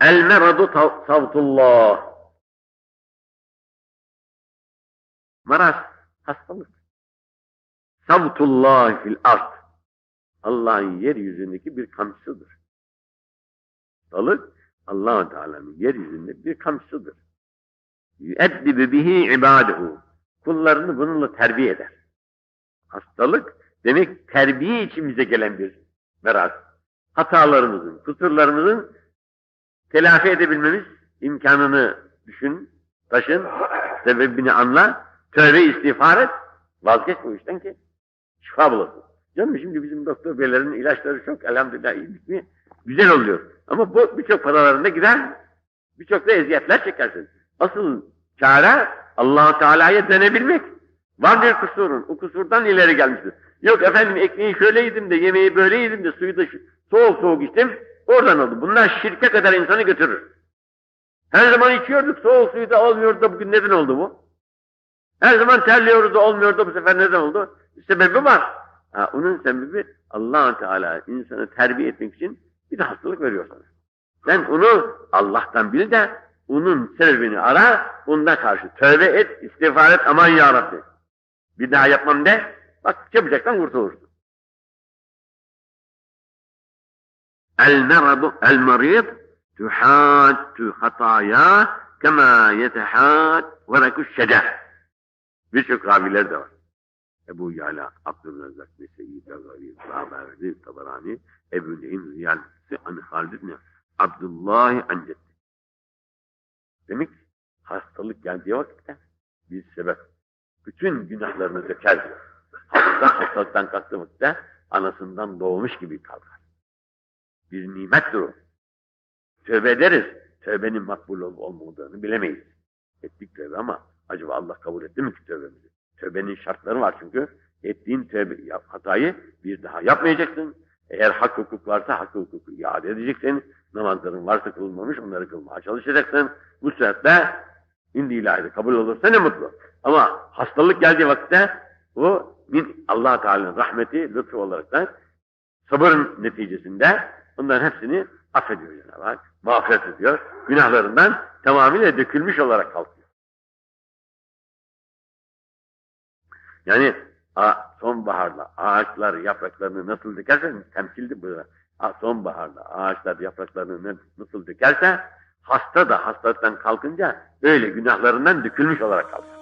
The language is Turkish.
El meradu savtullah. Maraz, hastalık. Savtullah fil ard. Allah'ın yeryüzündeki bir kamçısıdır. Hastalık, allah Teala'nın yeryüzünde bir kamçısıdır. Yüeddibi bihi ibadehu. Kullarını bununla terbiye eder. Hastalık demek terbiye için bize gelen bir meraz. Hatalarımızın, kusurlarımızın telafi edebilmemiz imkanını düşün, taşın, sebebini anla, tövbe istiğfar et, vazgeç bu işten ki şifa bulasın. Canım şimdi bizim doktor beylerin ilaçları çok elhamdülillah iyi bitmiyor. Güzel oluyor. Ama bu birçok paralarında gider. Birçok da eziyetler çekersin. Asıl çare allah Teala'ya dönebilmek. Var bir kusurun. O kusurdan ileri gelmiştir. Yok efendim ekmeği şöyle yedim de yemeği böyle yedim de suyu da soğuk soğuk içtim. Oradan oldu. Bunlar şirke kadar insanı götürür. Her zaman içiyorduk soğuk suyu da olmuyordu da bugün neden oldu bu? Her zaman terliyoruz da olmuyor da bu sefer neden oldu? Sebebi var. Ha, onun sebebi allah Teala insanı terbiye etmek için bir de hastalık veriyor sana. Sen onu Allah'tan bil de onun sebebini ara, ondan karşı tövbe et, istiğfar et, aman ya Rabbi. Bir daha yapmam de, bak yapacaksan kurtulursun. El meradu el marid tuhaddu hataya kema yetehad verekuş şecer. Birçok raviler de var. Ebu Yala, Abdülrezzak, Nese'yi, Begari, Zaberdi, Tabarani, Ebu Lehim, Ziyal, Ani Halid ibn Abdullah Ancet. Demek hastalık geldiği vakitte bir sebep. Bütün günahlarını döker diyor. Hastalıktan, hastalıktan kalktığı vakitte anasından doğmuş gibi kalkar. Bir nimettir o. Tövbe ederiz. Tövbenin makbul olup olmadığını bilemeyiz. Ettik tövbe ama acaba Allah kabul etti mi ki tövbemizi? Tövbenin şartları var çünkü. Ettiğin tövbe hatayı bir daha yapmayacaksın. Eğer hak hukuk varsa hak hukuku iade edeceksin. Namazların varsa kılınmamış onları kılmaya çalışacaksın. Bu sebeple indi ilahide kabul olursa ne mutlu. Ama hastalık geldiği vakitte bu min allah Teala'nın rahmeti, lütfu olarak da sabır neticesinde bunların hepsini affediyor Cenab-ı Hak. Mağfiret ediyor. Günahlarından tamamıyla dökülmüş olarak kalkıyor. Yani sonbaharda ağaçlar yapraklarını nasıl dökerse temsildi bu. A- Sonbaharda ağaçlar yapraklarını nasıl dökerse hasta da hastalıktan kalkınca öyle günahlarından dökülmüş olarak kalkıyor.